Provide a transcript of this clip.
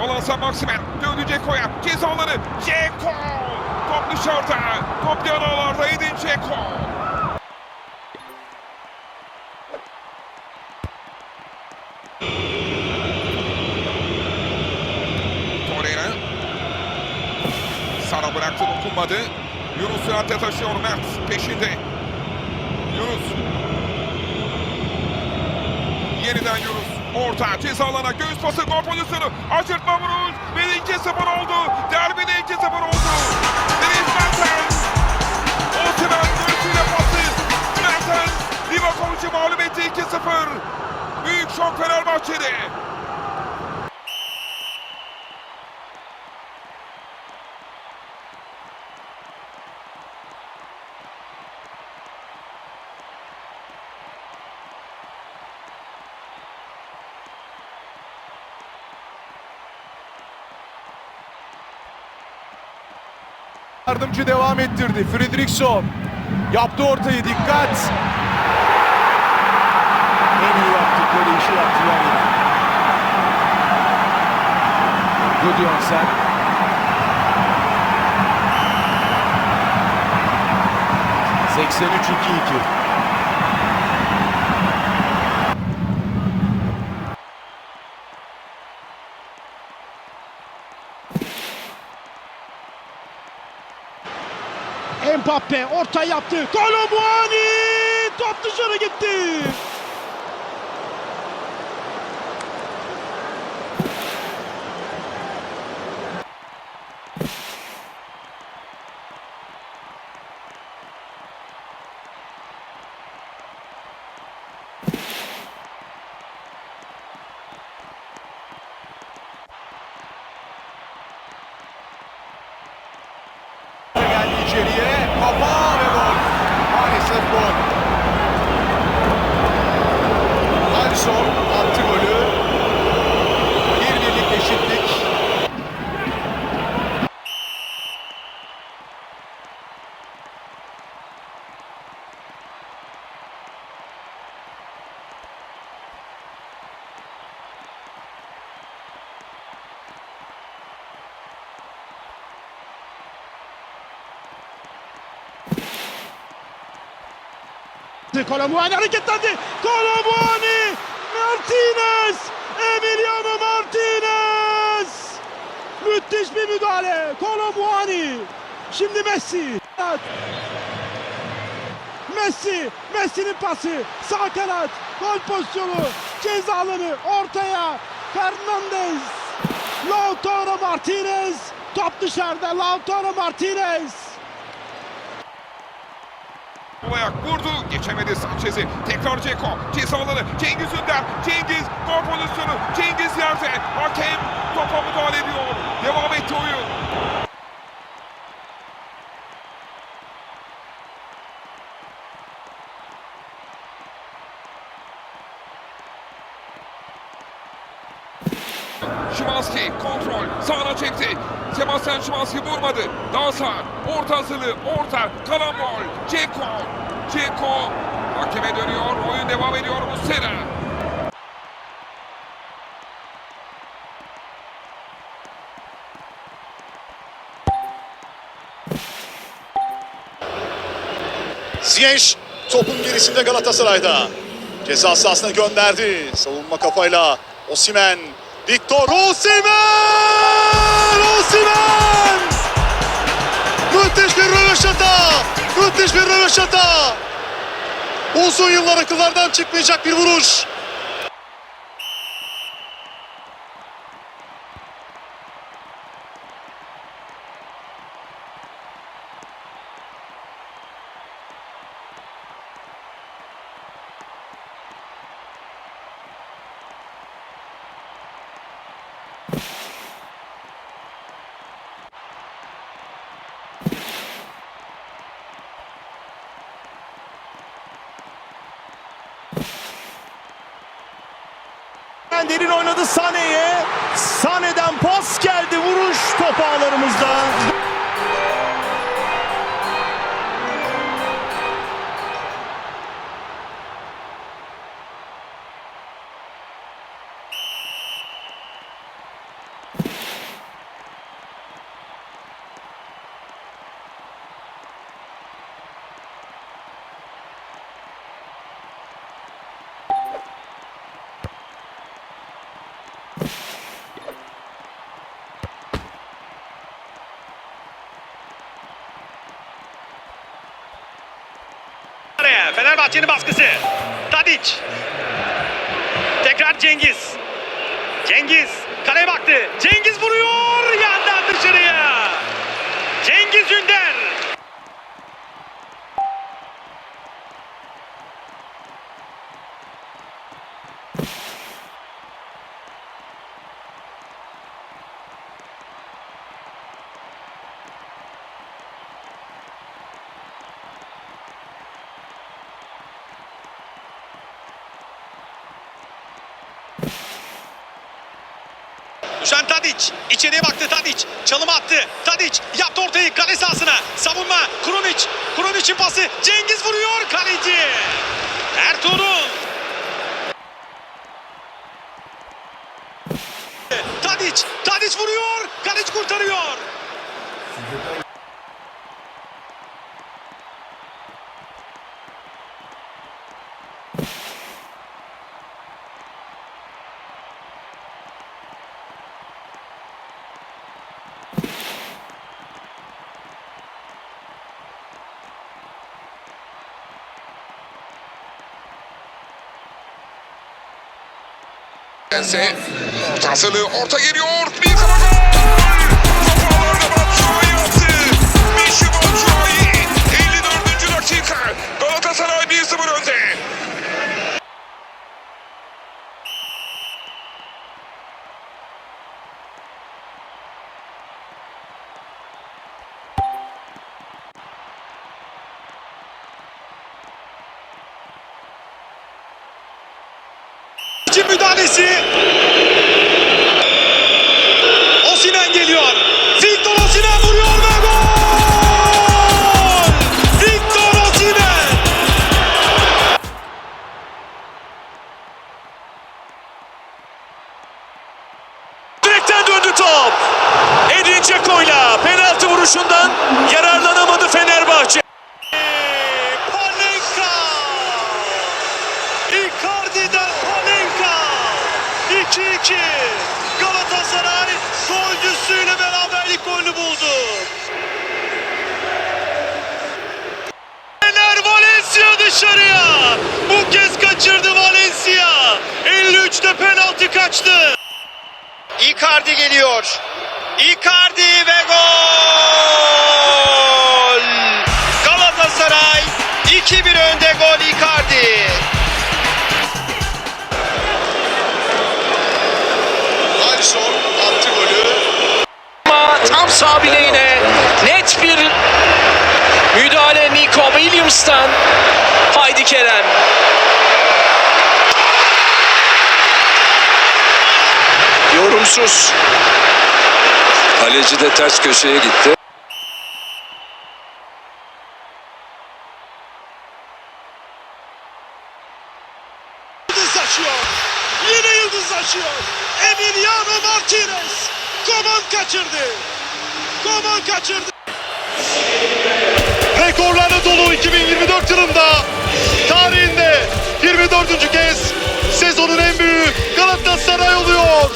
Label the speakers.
Speaker 1: Olansa Maximen döndü Ceko'ya. Cezaları Ceko. Top dışarıda. Top yanağlarda Edin Ceko. Torreira. Sara bıraktı dokunmadı. Yunus süratle taşıyor Mert peşinde. Yunus. Yeniden Yunus. Orta ceza alana göğüs pası gol pozisyonu. Aşırtma vuruş. Ve 2-0 oldu. Derbide 2-0 oldu. Deniz Mertens. Osimhen göğsüyle pası. Mertens. Livakovic'i mağlup etti 2-0. Büyük şok Fenerbahçe'de.
Speaker 2: Yardımcı devam ettirdi. Fredriksson yaptı ortayı dikkat. En iyi yaptıkları işi yaptılar yine. Gudjonsen. ...83-2-2.
Speaker 3: Mbappe orta yaptı. Kolomuani top dışarı gitti.
Speaker 2: Geldi içeriye. Kafa ve gol. Maalesef gol. Alisson attı golü. Bir birlik eşitlik.
Speaker 3: Kolomuani hareketlendi. Kolomuani Martinez Emiliano Martinez. Müthiş bir müdahale. Kolomuani Şimdi Messi. Messi, Messi'nin pası, sağ kanat, gol pozisyonu, ceza ortaya, Fernandez, Lautaro Martinez, top dışarıda, Lautaro Martinez.
Speaker 1: Sol ayak vurdu. Geçemedi Sanchez'i. Tekrar Ceko. Ceza alanı. Cengiz Ünder. Cengiz gol pozisyonu. Cengiz yerde. Hakem topa müdahale ediyor. Devam etti oyun. Şimanski kontrol sağına çekti. Sebastian Şimanski vurmadı. Daha sağ. Orta hazırlığı. Orta. Karambol. Ceko. Ceko. Hakeme dönüyor. Oyun devam ediyor. Muslera.
Speaker 4: Ziyech topun gerisinde Galatasaray'da. Ceza sahasına gönderdi. Savunma kafayla Osimen. Victor Osimen! Osimen! Müthiş bir röveşata! Müthiş bir röveşata! Uzun yıllar akıllardan çıkmayacak bir vuruş.
Speaker 5: Derin oynadı Sane'ye. Sane'den pas geldi. Vuruş top ağlarımızda.
Speaker 6: Fenerbahçe'nin baskısı. Tadic. Tekrar Cengiz. Cengiz kaleye baktı. Cengiz vuruyor yandan dışarıya. Cengiz Ünder. Düşen Tadic. içeriye baktı Tadic. Çalım attı. Tadic yaptı ortayı kale sahasına. Savunma. Krunic. Krunic'in pası. Cengiz vuruyor. Kaleci. Ertuğrul. Tadic. Tadic vuruyor. Kaleci kurtarıyor.
Speaker 1: Ense ortasını orta geliyor.
Speaker 6: İki müdahalesi. 2-2. Galatasaray golcüsüyle beraberlik golünü buldu. Fener Valencia dışarıya. Bu kez kaçırdı Valencia. 53'te penaltı kaçtı. Icardi geliyor. Icardi ve gol! Galatasaray 2-1 önde gol
Speaker 7: Williams'tan Haydi Kerem.
Speaker 5: Yorumsuz.
Speaker 8: Kaleci de ters köşeye gitti.
Speaker 3: Yıldızlaşıyor. Yine yıldızlaşıyor. Emiliano Martinez. Koman kaçırdı. Koman kaçırdı.
Speaker 4: Rekorlarla dolu 2024 yılında tarihinde 24. kez sezonun en büyüğü Galatasaray oluyor.